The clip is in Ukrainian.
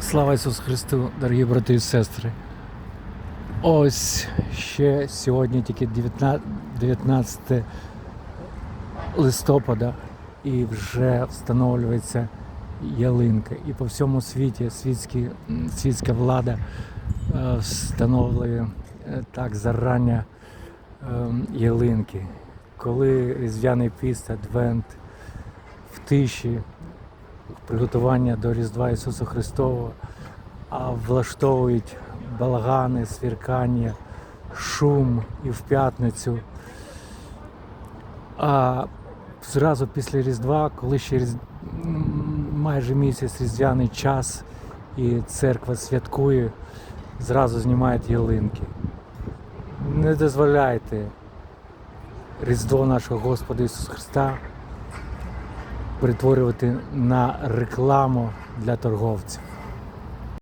Слава Ісусу Христу, дорогі брати і сестри. Ось ще сьогодні тільки 19 19 листопада і вже встановлюється ялинка. І по всьому світі світські, світська влада е, встановлює е, так зарання е, ялинки. Коли різдвяний піст, адвент в тиші, приготування до Різдва Ісуса Христового, а влаштовують балагани, свіркання, шум і в п'ятницю. А зразу після Різдва, коли ще різ... майже місяць різдвяний час і церква святкує, зразу знімають ялинки. Не дозволяйте Різдво нашого Господа Ісуса Христа перетворювати на рекламу для торговців.